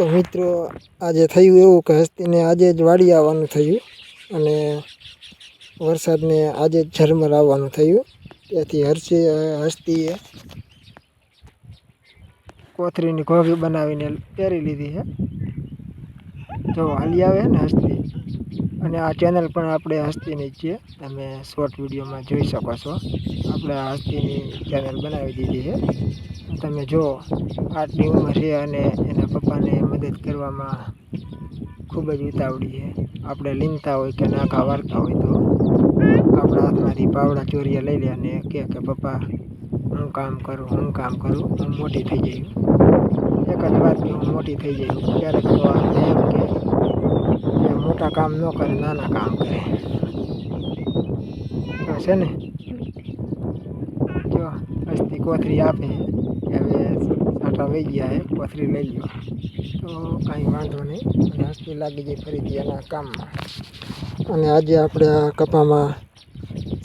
તો મિત્રો, આજે થયું એવું કે હસ્તીને આજે જ વાડી આવવાનું થયું અને વરસાદને આજે જ ઝરમર આવવાનું થયું. તેથી હર્ષે હસ્તીએ કોથરીની ઘોઘી બનાવીને પહેરી લીધી છે. જો હાલી આવે ને હસ્તી. અને આ ચેનલ પણ આપણે હસ્તીની જ છે તમે શોર્ટ વિડીયોમાં જોઈ શકો છો. આપણે હસ્તીની ચેનલ બનાવી દીધી છે. તમે જો આટલી ઉંમર છે અને એના મદદ કરવામાં ખૂબ જ ઉતાવળી છે. આપણે લીંગતા હોય કે નાકા વારતા હોય તો આપણા હાથમાંથી પાવડા ચોરીએ લઈ લે અને કહે કે, પપ્પા, હું કામ કરું, હું કામ કરું, હું મોટી થઈ જઈ. એક જ વાતથી હું મોટી થઈ જઈ. ક્યારેક તો આપણે એમ કે મોટા કામ ન કરે, નાના કામ કરે. છે ને? જો હસ્તી કોથરી આપે. હવે સાટા વહી ગયા હે કોથરી લઈ લ્યો. તો કાંઈ વાંધો નહીં. અને હસ્તી લાગી જાય ફરીથી એના કામમાં. અને આજે આપણે આ કપામાં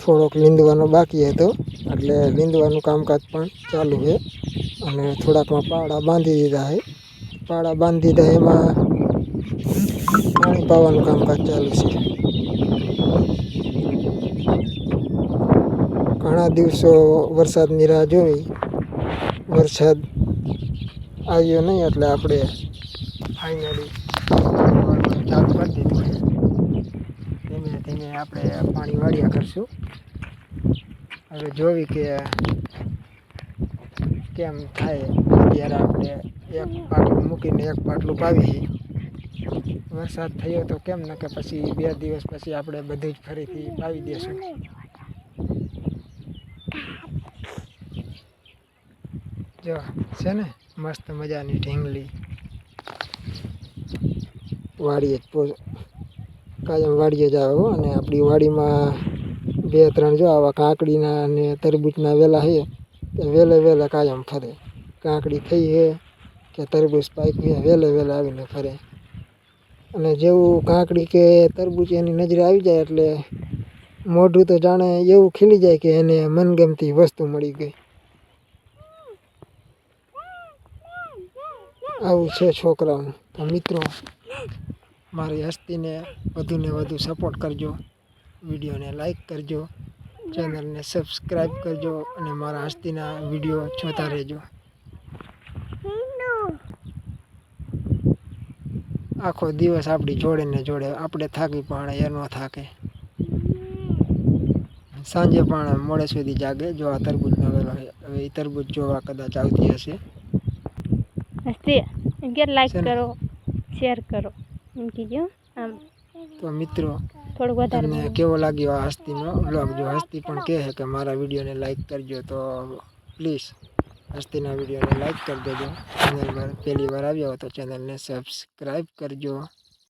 થોડોક લીંદવાનો બાકી હતો. એટલે લીંદવાનું કામકાજ પણ ચાલુ છે. અને થોડાકમાં પાડા બાંધી દીધા છે. પાડા બાંધી દીધા એમાં પાણી પાવાનું કામકાજ ચાલુ છે. ઘણા દિવસો વરસાદની રાહ જોઈ. વરસાદ આવ્યો નહીં એટલે આપણે ફાઇનલી ચાલુ કરી દીધું ધીમે ધીમે આપણે પાણી વાળ્યા કરશું. હવે જોવી કે કેમ થાય. અત્યારે આપણે એક પાટલું મૂકીને એક પાટલું પાવી વરસાદ થયો તો કેમ ન કે પછી બે દિવસ પછી આપણે બધું જ ફરીથી પાવી દઈશું જો, છે ને? મસ્ત મજાની ઢીંગલી. વાડીએ જ કાયમ વાડીએ જ આવે અને આપણી વાડીમાં બે ત્રણ જો આવા કાંકડીના અને તરબૂચના વેલા છે તો વહેલે વહેલે કાયમ ફરે. કાંકડી થઈ છે કે તરબૂચ પાક્યું છે વહેલે વહેલે આવીને ફરે. અને જેવું કાંકડી કે તરબૂચ એની નજરે આવી જાય એટલે મોઢું તો જાણે એવું ખીલી જાય કે એને મનગમતી વસ્તુ મળી ગઈ. આવું છે છોકરાઓનું તો મિત્રો, મારી હસ્તીને વધુને વધુ સપોર્ટ કરજો. વિડીયોને લાઈક કરજો. ચેનલને સબસ્ક્રાઈબ કરજો અને મારા હસ્તીના વીડિયો જોતા રહેજો. આખો દિવસ આપણી જોડે ને જોડે, આપણે થાકી પણ એ ન થાકે. સાંજે પણ મોડે સુધી જાગે, જો આ તરબૂજ વેલો છે હવે એ તરબૂજ જોવા કદાચ આવતી હશે. હસ્તી કે લાઈક કરો શેર કરો એમ કીજો આમ તો મિત્રો થોડુંક વધારે તમને કેવો લાગ્યો આ હસ્તીનો બ્લોગ જો હસ્તી પણ કહે છે કે મારા વિડીયોને લાઈક કરજો તો પ્લીઝ હસ્તીના વિડીયોને લાઈક કરી દેજો ચેનલ પર પહેલી વાર આવ્યો તો ચેનલને સબસ્ક્રાઈબ કરજો